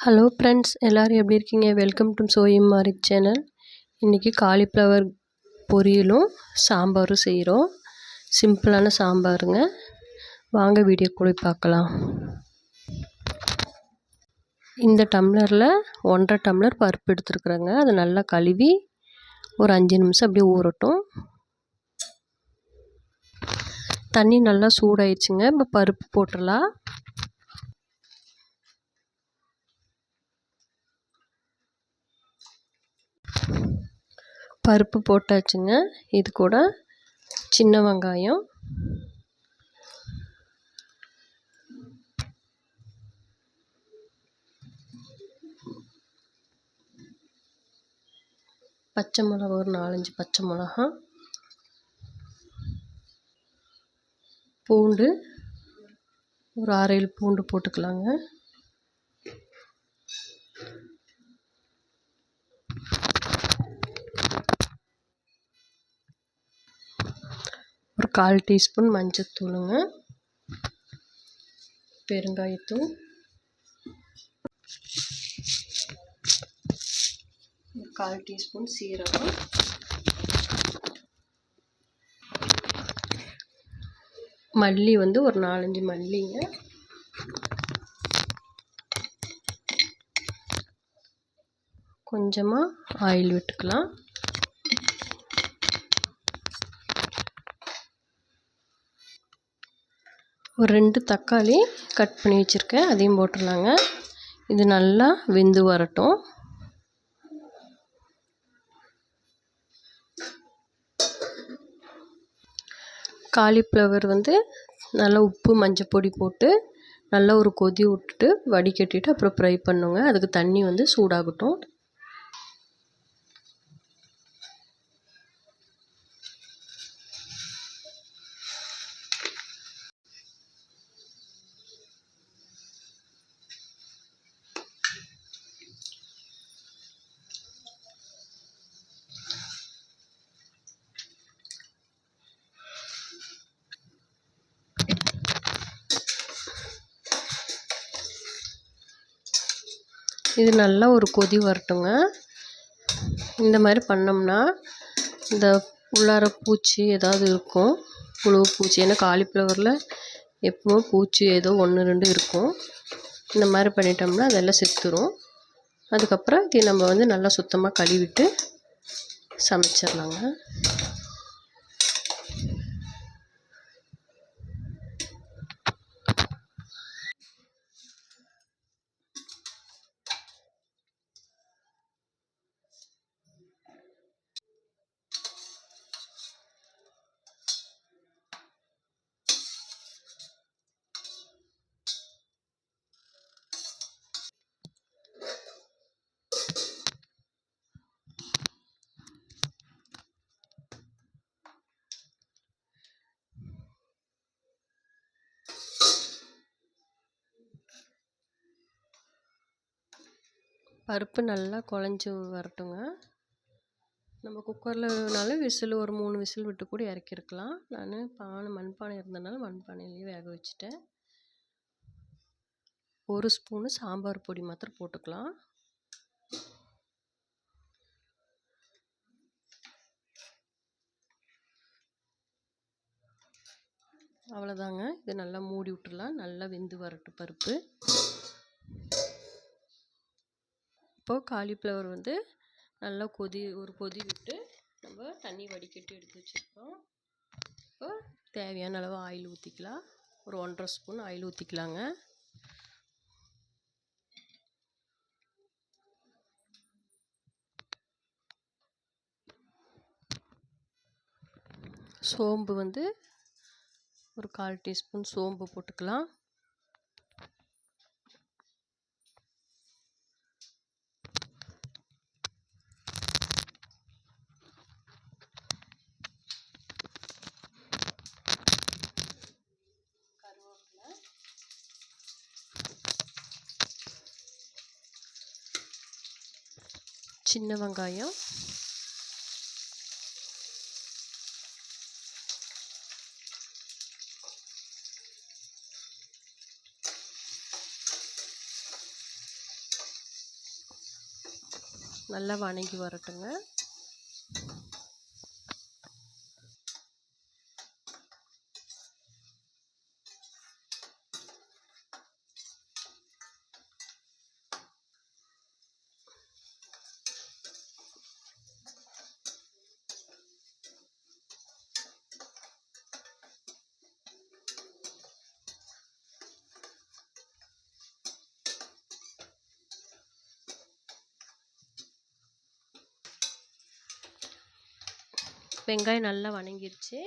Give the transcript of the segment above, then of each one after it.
Hello friends எல்லோரும் எப்படி இருக்கீங்க? வெல்கம் டு சோயம் மாரிக் சேனல் இன்றைக்கி காலிஃப்ளவர் பொரியலும் சாம்பாரும் செய்கிறோம் சிம்பிளான சாம்பாருங்க. வாங்க வீடியோ கூட பார்க்கலாம். இந்த டம்ளரில் ஒன்றரை டம்ளர் பருப்பு எடுத்துருக்குறேங்க. அதை நல்லா கழுவி ஒரு அஞ்சு நிமிஷம் அப்படியே ஊறட்டும். தண்ணி நல்லா சூடாயிடுச்சுங்க. இப்போ பருப்பு போட்டுடலாம் பருப்பு போட்டாச்சுங்க. இது கூட சின்ன வெங்காயம். பச்சை மிளகா ஒரு நாலஞ்சு பச்சை மிளகா. பூண்டு ஒரு ஆறு ஏழு பூண்டு போட்டுக்கலாங்க. கால் டீஸ்பூன் மஞ்சத்தூளுங்க பெருங்காயத்தூள். கால் டீஸ்பூன் சீரகம். மல்லி வந்து ஒரு நாலஞ்சு மல்லிங்க. கொஞ்சமாக ஆயில் விட்டுக்கலாம். ஒரு ரெண்டு தக்காளி கட் பண்ணி வச்சுருக்கேன். அதையும் போட்டுடலாங்க. இது நல்லா வெந்து வரட்டும். காலிஃப்ளவர் வந்து நல்லா உப்பு மஞ்சள் பொடி போட்டு நல்லா ஒரு கொதி விட்டுட்டு வடிகட்டிட்டு அப்புறம் ஃப்ரை பண்ணுங்க. அதுக்கு தண்ணி வந்து சூடாகட்டும். இது நல்லா ஒரு கொதி வரட்டுங்க. இந்த மாதிரி பண்ணோம்னா இந்த உள்ளார பூச்சி ஏதாவது இருக்கும். புழு பூச்சி ஏன்னா காலிஃப்ளவரில் எப்பவும் பூச்சி ஏதோ ஒன்று ரெண்டு இருக்கும். இந்த மாதிரி பண்ணிட்டோம்னா அதெல்லாம் செத்துரும். அதுக்கப்புறம் இது நம்ம வந்து நல்லா சுத்தமாக கழுவிட்டு சமைச்சிடலாங்க. பருப்பு நல்லா குழஞ்சி வரட்டுங்க. நம்ம குக்கரில்னாலும் விசில் ஒரு மூணு விசில் விட்டு கூட இறக்கிருக்கலாம். நான் பானை மண்பானை இருந்தனால மண்பானையிலேயே வேக வச்சுட்டேன். ஒரு ஸ்பூனு சாம்பார் பொடி மாத்திரம் போட்டுக்கலாம். அவ்வளோதாங்க இது நல்லா மூடி விட்டுடலாம். நல்லா வெந்து வரட்டும் பருப்பு. இப்போது காலிஃப்ளவர் வந்து நல்லா கொதி ஒரு கொதி விட்டு நம்ம தண்ணி வடிகட்டி எடுத்து வச்சுருக்கோம். இப்போ தேவையான அளவு ஆயில் ஊற்றிக்கலாம் ஒரு ஒன்றரை ஸ்பூன் ஆயில் ஊற்றிக்கலாங்க சோம்பு வந்து ஒரு கால் டீஸ்பூன் சோம்பு போட்டுக்கலாம். சின்ன வெங்காயம். நல்லா வணங்கி வரட்டுங்க. வெங்காயம் நல்லா வணங்கிருச்சு.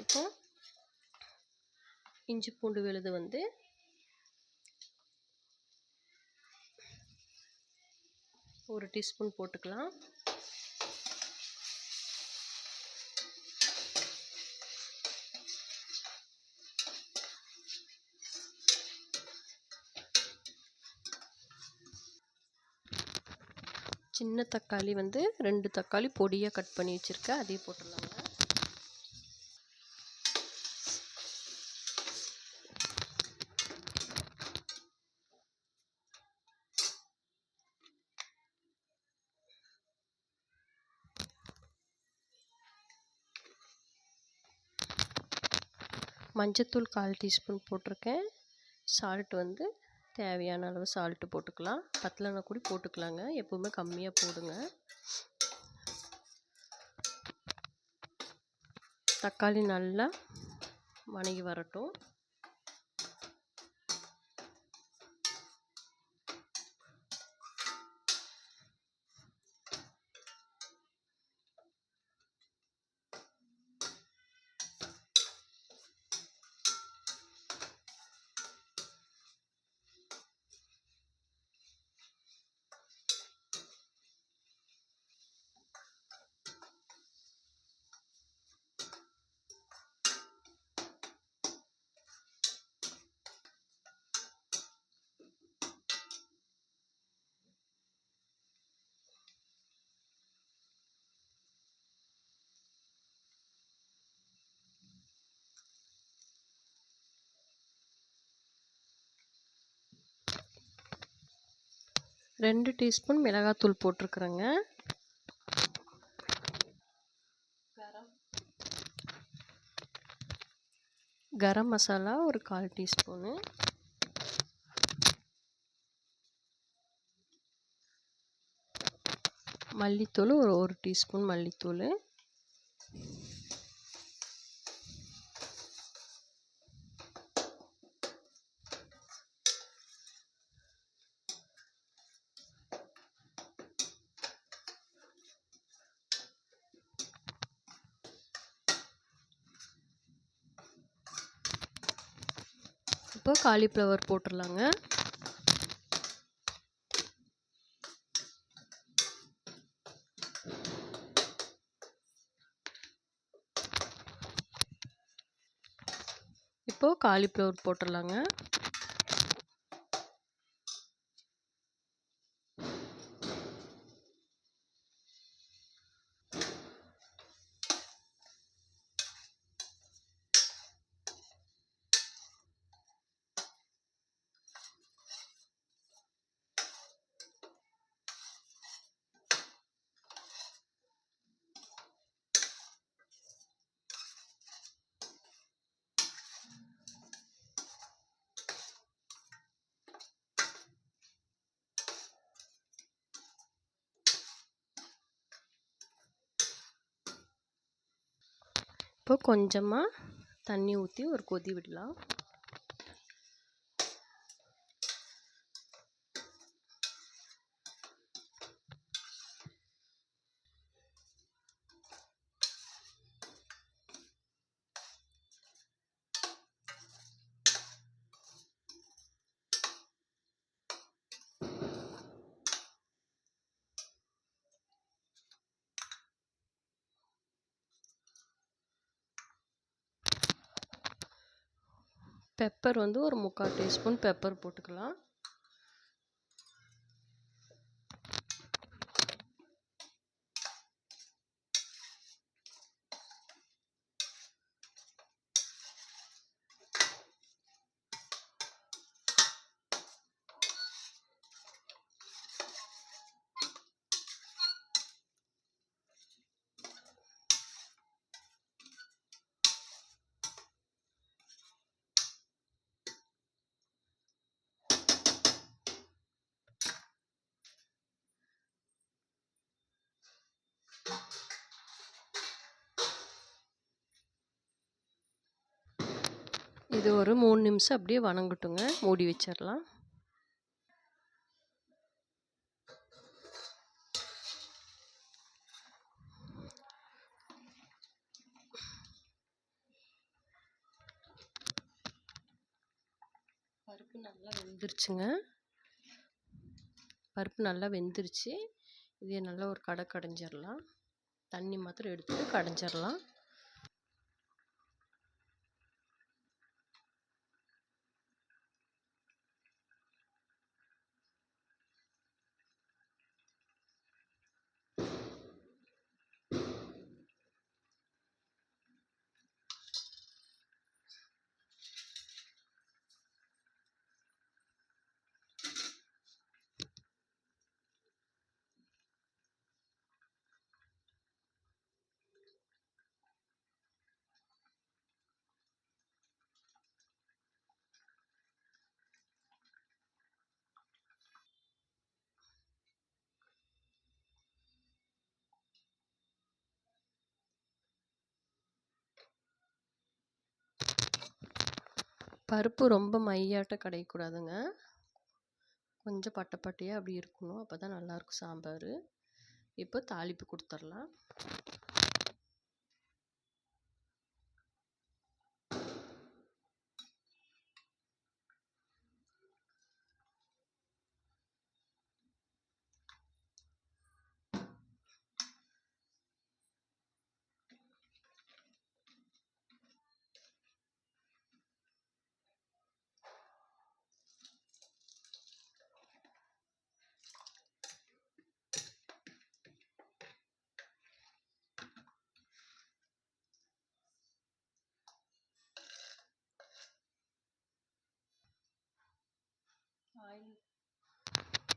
இப்போ இஞ்சி பூண்டு விழுது வந்து ஒரு டீஸ்பூன் போட்டுக்கலாம். சின்ன தக்காளி வந்து ரெண்டு தக்காளி பொடியாக கட் பண்ணி வச்சுருக்கேன். அதையும் போட்டுடலாங்க. மஞ்சத்தூள் கால் டீஸ்பூன் போட்டிருக்கேன். சால்ட் வந்து தேவையான அளவு சால்ட்டு போட்டுக்கலாம். பத்தலைனா கூட போட்டுக்கலாங்க. எப்போவுமே கம்மியாக போடுங்க. தக்காளி நல்லா வணங்கி வரட்டும். ரெண்டு டீஸ்பூன் மிளகாத்தூள் போட்டிருக்குறேங்க. கரம் மசாலா ஒரு கால் டீஸ்பூனு. மல்லித்தூள் ஒரு ஒரு டீஸ்பூன் மல்லித்தூள் இப்போ காலிஃப்ளவர் போட்டுடலாங்க இப்போது காலிஃப்ளவர் போட்டுடலாங்க இப்போ கொஞ்சமாக தண்ணி ஊற்றி ஒரு கொதி விடலாம். பெப்பர் வந்து ஒரு முக்கால் டீஸ்பூன் பெப்பர் போட்டுக்கலாம். இது ஒரு மூணு நிமிஷம் அப்படியே வணங்கட்டுங்க. மூடி வச்சிடலாம் பருப்பு நல்லா வெந்துருச்சுங்க. பருப்பு நல்லா வெந்துருச்சு. இதே நல்லா ஒரு கடை கடைஞ்சிடலாம் தண்ணி மாத்திரம் எடுத்துட்டு கடைஞ்சிடலாம் பருப்பு ரொம்ப மையாட்ட கடையக்கூடாதுங்க. கொஞ்சம் பட்டை பட்டையாக அப்படி இருக்கணும். அப்போ தான் நல்லாயிருக்கும் சாம்பார். இப்போ தாளிப்பு கொடுத்துர்லாம்.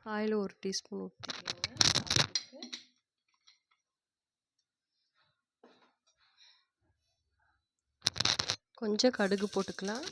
ஆயில் ஒரு டீஸ்பூன் ஊற்றிக்கோங்க கொஞ்சம் கடுகு போட்டுக்கலாம்.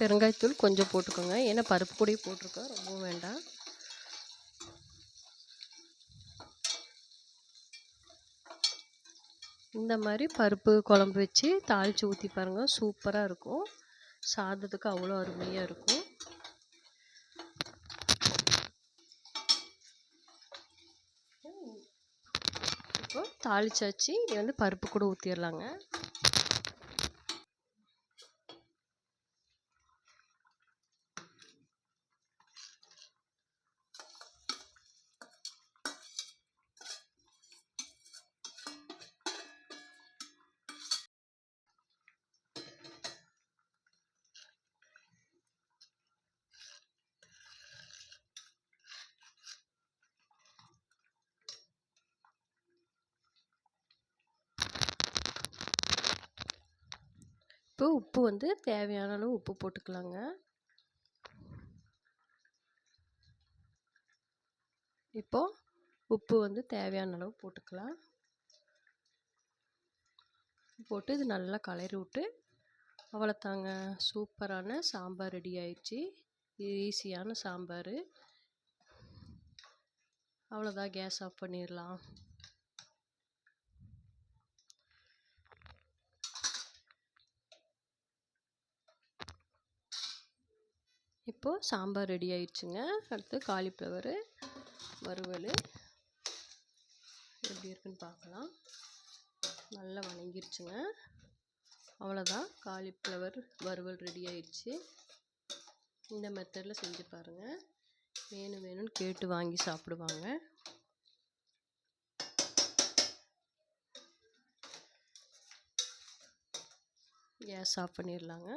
பெருங்காயத்தூள் கொஞ்சம் போட்டுக்கோங்க. ஏன்னா பருப்பு கூட போட்டிருக்கோம். ரொம்பவும் வேண்டாம். இந்த மாதிரி பருப்பு குழம்பு வச்சு தாளித்து ஊற்றி பாருங்கள் சூப்பராக இருக்கும். சாதத்துக்கு அவ்வளோ அருமையாக இருக்கும். இப்போ தாளிச்சாச்சு. இது வந்து பருப்பு கூட ஊற்றிடலாங்க இப்போ உப்பு வந்து தேவையான அளவு உப்பு போட்டுக்கலாங்க. இப்போ உப்பு வந்து தேவையான அளவு போட்டுக்கலாம். போட்டு இது நல்லா கலரி விட்டு அவ்வளோத்தாங்க சூப்பரான சாம்பார் ரெடி ஆயிடுச்சு. இது ஈஸியான சாம்பார். அவ்வளோதான் கேஸ் ஆஃப் பண்ணிடலாம். இப்போது சாம்பார் ரெடி ஆயிடுச்சுங்க. அடுத்து காலிஃப்ளவரு வறுவல். எப்படி இருக்குன்னு பார்க்கலாம். நல்லா வணங்கிருச்சுங்க. அவ்வளோதான் காலிஃப்ளவர் வறுவல் ரெடி ஆயிடுச்சு. இந்த மெத்தடில் செஞ்சு பாருங்கள் வேணும் வேணும்னு கேட்டு வாங்கி சாப்பிடுவாங்க. கேஸ் ஆஃப் பண்ணிடலாங்க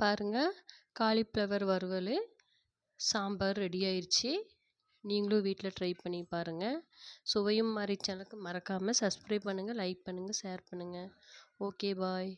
பாருங்கள் காலிஃப்ளவர் வறுவல் சாம்பார் ரெடி ஆயிடுச்சு நீங்களும் வீட்டில் ட்ரை பண்ணி பாருங்கள் சுவையும் மாறி சேனலுக்கு மறக்காமல் சப்ஸ்கிரைப் பண்ணுங்கள் லைக் பண்ணுங்கள் ஷேர் பண்ணுங்கள் ஓகே பாய்.